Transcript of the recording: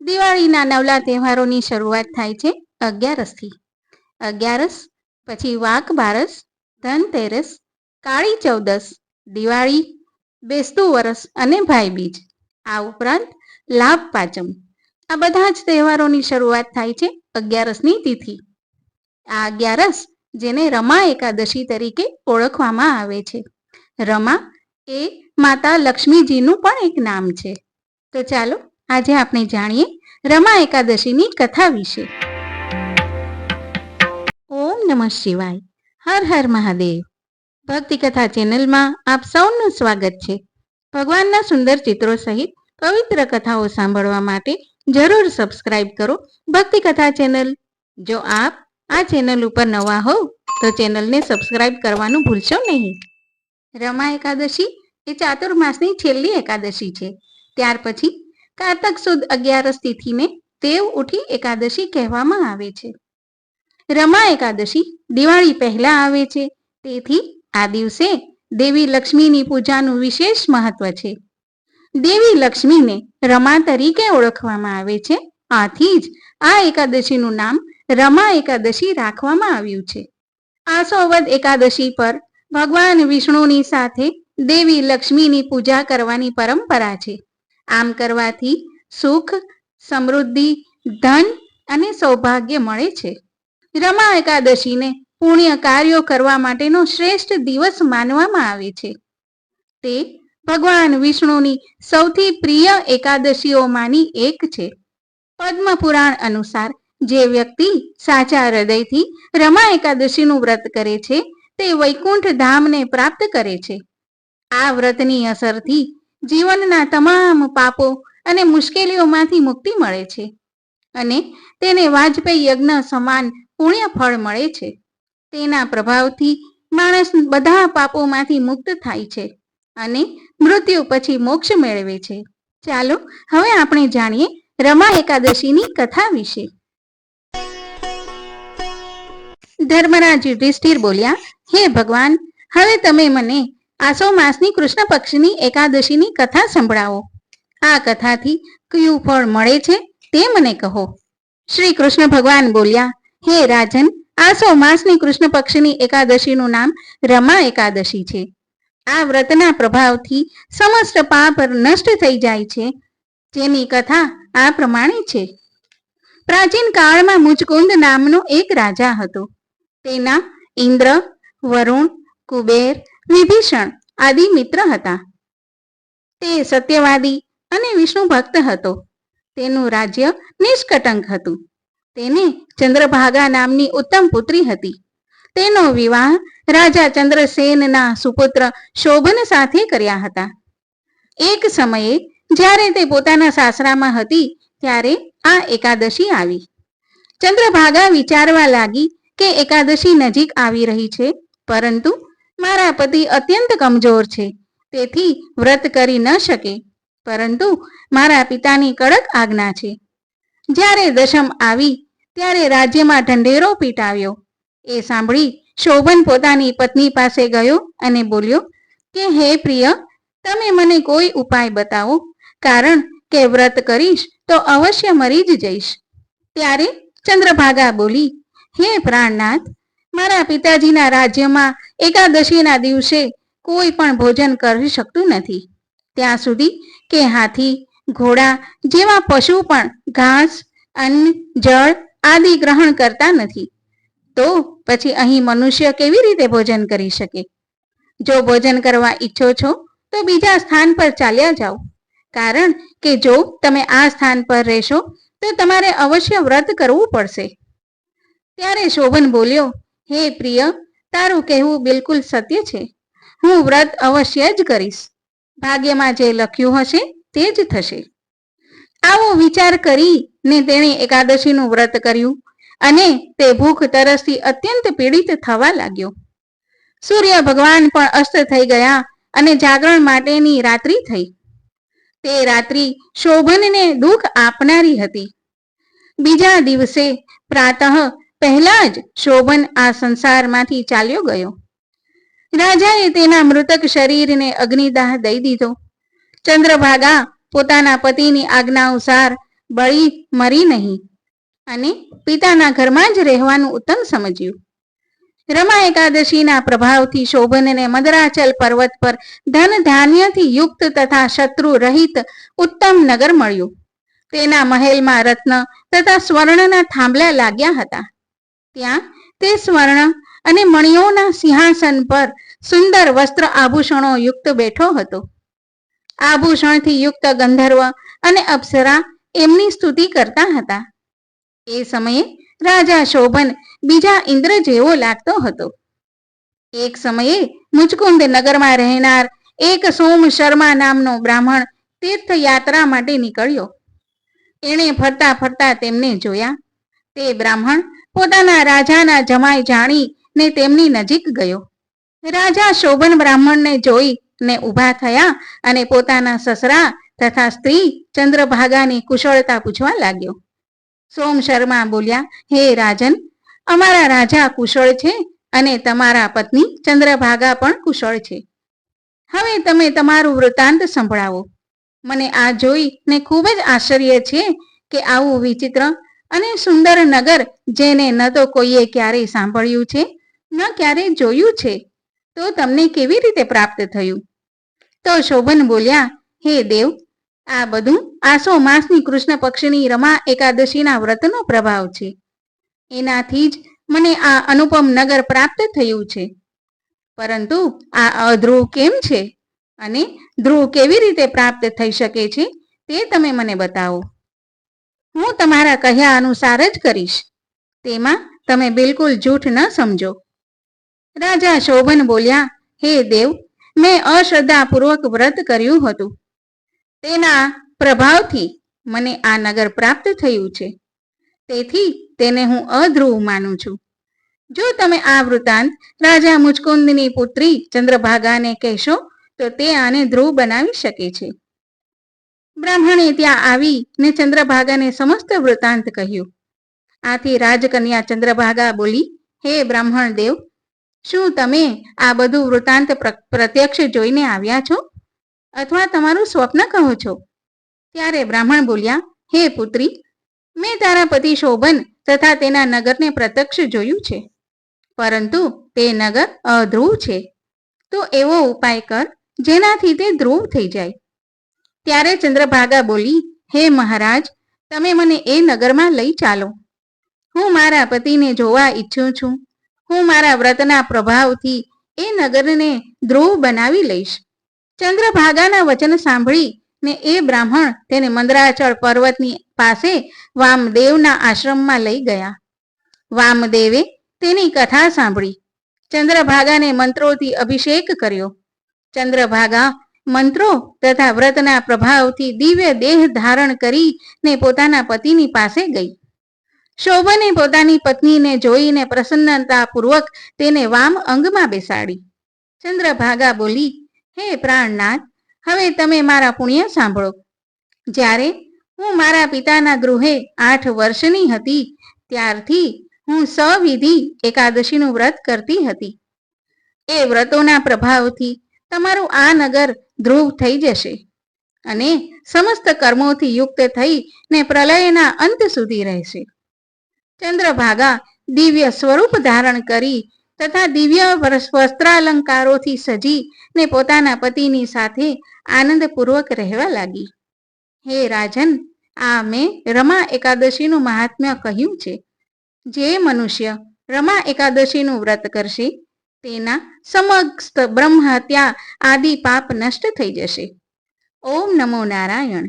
દિવાળીના નવલા તહેવારોની શરૂઆત થાય છે અગિયારસથી. અગિયારસ, પછી વાઘ બારસ ધનતેરસ કાળી ચૌદસ, દિવાળી, બેસતું વરસ અને ભાઈબીજ આ ઉપરાંત લાભ પાંચમ. આ બધા જ તહેવારોની શરૂઆત થાય છે અગિયારસની તિથિ. આ અગિયારસ જેને રમા એકાદશી તરીકે ઓળખવામાં આવે છે. રમા એ માતા લક્ષ્મીજીનું પણ એક નામ છે. તો ચાલો આજે આપણે જાણીએ રમા એકાદશીની કથા વિશે. ઓમ નમઃ શિવાય. હર હર મહાદેવ. ભક્તિ કથા ચેનલમાં આપ સૌનું સ્વાગત છે. ભગવાનના સુંદર ચિત્રો સહિત પવિત્ર કથાઓ સાંભળવા માટે જરૂર સબસ્ક્રાઇબ કરો ભક્તિ કથા ચેનલ. જો આપ આ ચેનલ ઉપર નવા હોવ, તો ચેનલને સબસ્ક્રાઇબ કરવાનું ભૂલશો નહીં. રમા એકાદશી એ ચાતુર્માસની છેલ્લી એકાદશી છે. ત્યાર પછી કારતક સુદ અગિયારસ તિથિને દેવ ઉઠી એકાદશી કહેવામાં આવે છે. રમા એકાદશી દિવાળી પહેલા આવે છે. તેથી આ દિવસે દેવી લક્ષ્મીની પૂજાનું વિશેષ મહત્વ છે. દેવી લક્ષ્મીને રમા તરીકે ઓળખવામાં આવે છે. આથી જ આ એકાદશીનું નામ રમા એકાદશી રાખવામાં આવ્યું છે. આ સોવદ એકાદશી પર ભગવાન વિષ્ણુની સાથે દેવી લક્ષ્મીની પૂજા કરવાની પરંપરા છે. આમ કરવાથી સુખ, સમૃદ્ધિ, ધન અને સૌભાગ્ય મળે છે. રમા એકાદશીને પુણ્ય કાર્યો કરવા માટેનો શ્રેષ્ઠ દિવસ માનવામાં આવે છે. તે ભગવાન વિષ્ણુની સૌથી પ્રિય એકાદશીઓમાંની એક છે. પદ્મ પુરાણ અનુસાર જે વ્યક્તિ સાચા હૃદયથી રમા એકાદશીનું વ્રત કરે છે, તે વૈકુંઠ ધામને પ્રાપ્ત કરે છે. આ વ્રતની અસરથી જીવનના તમામ પાપો અને મુશ્કેલીઓમાંથી મુક્તિ મળે છે. અને તેને વાજપેયી યજ્ઞ સમાન પુણ્ય ફળ મળે છે. તેના પ્રભાવથી માણસ બધા પાપોમાંથી મુક્ત થાય છે અને મૃત્યુ પછી મોક્ષ મેળવે છે. ચાલો, હવે આપણે જાણીએ રમા એકાદશીની કથા વિશે. ધર્મરાજ યુધિષ્ઠિર બોલ્યા, હે ભગવાન, હવે તમે મને આસો માસની કૃષ્ણ પક્ષની એકાદશીની કથા સંભળાવો. આ કથાથી કયું ફળ મળે છે તે મને કહો. શ્રી કૃષ્ણ ભગવાન બોલ્યા, હે રાજન, આસો માસની કૃષ્ણ પક્ષની એકાદશીનું નામ રમા એકાદશી છે. આ વ્રતના પ્રભાવથી સમસ્ત પાપ નષ્ટ થઈ જાય છે. જેની કથા આ પ્રમાણે છે. પ્રાચીન કાળમાં મુજકુંદ નામનો એક રાજા હતો. તેના ઇન્દ્ર, વરુણ, કુબેર વિભીષણ આદિ મિત્ર હતા. તે સત્યવાદી અને વિષ્ણુ ભક્ત હતો. તેનું રાજ્ય નિષ્કટંક હતું. તેને ચંદ્રભાગા નામની ઉત્તમ પુત્રી હતી. તેનો વિવાહ રાજા ચંદ્રસેનના સુપુત્ર શોભન સાથે કર્યા હતા. એક સમયે જ્યારે તે પોતાના સાસરામાં હતી, ત્યારે આ એકાદશી આવી. ચંદ્રભાગા વિચારવા લાગી કે એકાદશી નજીક આવી રહી છે, પરંતુ મારા પતિ અત્યંત કમજોર છે. તેથી વ્રત કરી ન શકે. પરંતુ મારા પિતાની કડક આજ્ઞા છે. જ્યારે દશમ આવી, ત્યારે રાજ્યમાં ઢંઢેરો પીટાવ્યો. એ સાંભળી શોભન પોતાની પત્ની પાસે ગયો અને બોલ્યો, કે હે પ્રિય, તમે મને કોઈ ઉપાય બતાવો? કારણ કે વ્રત કરીશ તો અવશ્ય મરી જ જઈશ. ત્યારે ચંદ્રભાગા બોલી, હે પ્રાણનાથ મારા પિતાજીના રાજ્યમાં એકાદશીના દિવસે કોઈ પણ ભોજન કરી શકતું નથી. ત્યાં સુધી કે હાથી, ઘોડા જેવા પશુ પણ ઘાસ, અન્ન, જળ આદિ ગ્રહણ કરતા નથી. તો પછી અહીં મનુષ્ય કેવી રીતે ભોજન કરી શકે? જો ભોજન કરવા ઈચ્છો છો, તો બીજા સ્થાન પર ચાલ્યા જાઓ. કારણ કે જો તમે આ સ્થાન પર રહેશો, તો તમારે અવશ્ય વ્રત કરવું પડશે. ત્યારે શોભન બોલ્યો હે પ્રિય, તારું કહેવું બિલકુલ સત્ય છે. હું વ્રત અવશ્ય જ કરીશ. ભાગ્યમાં જે લખ્યું હશે તે જ થશે. આવો વિચાર કરીને તેણે એકાદશીનું વ્રત કર્યું અને તે ભૂખ તરસથી અત્યંત પીડિત થવા લાગ્યો. સૂર્ય ભગવાન પણ અસ્ત થઈ ગયા અને જાગરણ માટેની રાત્રિ થઈ. તે રાત્રિ શોભનને દુઃખ આપનારી હતી. બીજા દિવસે પ્રાતઃ પહેલા જ શોભન આ સંસારમાંથી ચાલ્યો ગયો. રાજાએ તેના મૃતક શરીરને અગ્નિદાહ દઈ દીધો. ચંદ્રભાગા પોતાના પતિની આજ્ઞા અનુસાર બળી મરી નહીં અને પિતાના ઘરમાં જ રહેવાનું ઉત્તમ સમજ્યું. રમા એકાદશીના પ્રભાવથી શોભનને મદરાચલ પર્વત પર ધન ધાન્યથી યુક્ત તથા શત્રુ રહિત ઉત્તમ નગર મળ્યું. તેના મહેલમાં રત્ન તથા સ્વર્ણના થાંભલા લાગ્યા હતા. ત્યાં તે સ્વર્ણ અને મણિયોના સિંહાસન પર સુંદર વસ્ત્ર આભૂષણો યુક્ત બેઠો હતો. આભૂષણથી યુક્ત ગંધર્વ અને અપ્સરા એમની સ્તુતિ કરતા હતા. એ સમયે રાજા શોભન બીજા ઇન્દ્ર જેવો લાગતો હતો. એક સમયે મુચકુંદ નગરમાં રહેનાર એક સોમ શર્મા નામનો બ્રાહ્મણ તીર્થયાત્રા માટે નીકળ્યો. એણે ફરતા ફરતા તેમને જોયા. તે બ્રાહ્મણ પોતાના રાજાના જમાઈ જાણીને તેમની નજીક ગયો. રાજા શોભન બ્રાહ્મણને જોઈ ને ઊભા થયા અને પોતાના સસરા તથા સ્ત્રી ચંદ્રભાગાની કુશળતા પૂછવા લાગ્યો. સોમ શર્મા બોલ્યા, હે રાજન, અમારા રાજા કુશળ છે અને તમારા પત્ની ચંદ્રભાગા પણ કુશળ છે. હવે તમે તમારું વૃત્તાંત સંભળાવો. મને આ જોઈને ખૂબ જ આશ્ચર્ય છે કે આવું વિચિત્ર અને સુંદર નગર જેને ન તો કોઈએ ક્યારેય સાંભળ્યું છે, ન ક્યારેય જોયું છે, તો તમને કેવી રીતે પ્રાપ્ત થયું? તો શોભન બોલ્યા, હે દેવ, આ બધું આસો માસની કૃષ્ણ પક્ષની રમા એકાદશીના વ્રતનો પ્રભાવ છે. એનાથી જ મને આ અનુપમ નગર પ્રાપ્ત થયું છે. પરંતુ આ અધ્રુવ કેમ છે? અને ધ્રુવ કેવી રીતે પ્રાપ્ત થઈ શકે છે, તે તમે મને બતાવો. હું તમારા કહ્યા અનુસાર જ કરીશ. તેમાં તમે બિલકુલ જૂઠ ન સમજો. રાજા શોભન બોલ્યા, હે દેવ, મેં અશ્રદ્ધાપૂર્વક વ્રત કર્યું હતું. તેના પ્રભાવથી મને આ નગર પ્રાપ્ત થયું છે. તેથી તેને હું અધ્રુવ માનું છું. જો તમે આ વૃતાંત રાજા મુચકુંદની પુત્રી ચંદ્રભાગાને કહેશો, તો તે આને ધ્રુવ બનાવી શકે છે. બ્રાહ્મણે ત્યાં આવી ને ચંદ્રભાગાને સમસ્ત વૃતાંત કહ્યું. આથી રાજકન્યા ચંદ્રભાગા બોલી, હે બ્રાહ્મણ દેવ, શું તમે આ બધું વૃતાંત પ્રત્યક્ષ જોઈને આવ્યા છો? અથવા તમારું સ્વપ્ન કહો છો? ત્યારે બ્રાહ્મણ બોલ્યા, હે પુત્રી, મેં તારા પતિ શોભન તથા તેના નગરને પ્રત્યક્ષ જોયું છે. પરંતુ તે નગર અધ્રુવ છે. તો એવો ઉપાય કર, જેનાથી તે ધ્રુવ થઈ જાય. ત્યારે ચંદ્રભાગા બોલી, હે મહારાજ, તમે મને એ નગરમાં લઈ ચાલો. હું મારા પતિને જોવા ઈચ્છું છું. હું મારા વ્રતના પ્રભાવથી એ નગરને ધ્રુવ બનાવી લઈશ. ચંદ્રભાગાના વચન સાંભળી ને એ બ્રાહ્મણ તેને મંદરાચળ પર્વતની પાસે વામદેવના આશ્રમમાં લઈ ગયા. વામદેવે તેની કથા સાંભળી. ચંદ્રભાગાને મંત્રોથી અભિષેક કર્યો. ચંદ્રભાગા મંત્રો તથા વ્રતના પ્રભાવથી દિવ્ય દેહ ધારણ કરીને પોતાના પતિની પાસે ગઈ. શોભને પોતાની પત્નીને જોઈને પ્રસન્નતાપૂર્વક તેને વામ અંગમાં બેસાડી. ચંદ્રભાગા બોલી, હે પ્રાણનાથ, હવે તમે મારા પુણ્ય સાંભળો. જ્યારે હું મારા પિતાના ગૃહે આઠ વર્ષની હતી, ત્યારથી હું સવિધિ એકાદશીનું વ્રત કરતી હતી. એ વ્રતોના પ્રભાવથી તમારું આ નગર ધ્રુવ થઈ જશે અને સમસ્ત કર્મોથી યુક્ત થઈ ને પ્રલયના અંત સુધી રહેશે. ચંદ્રભાગા દિવ્ય સ્વરૂપ ધારણ કરી તથા દિવ્ય વસ્ત્રાલંકારોથી સજી ને પોતાના પતિની સાથે આનંદપૂર્વક રહેવા લાગી. હે રાજન, આ મેં રમા એકાદશીનું મહાત્મ્ય કહ્યું છે. જે મનુષ્ય રમા એકાદશીનું વ્રત કરશે તેના સમસ્ત બ્રહ્મ હત્યા આદિ પાપ નષ્ટ થઈ જશે. ઓમ નમો નારાયણ.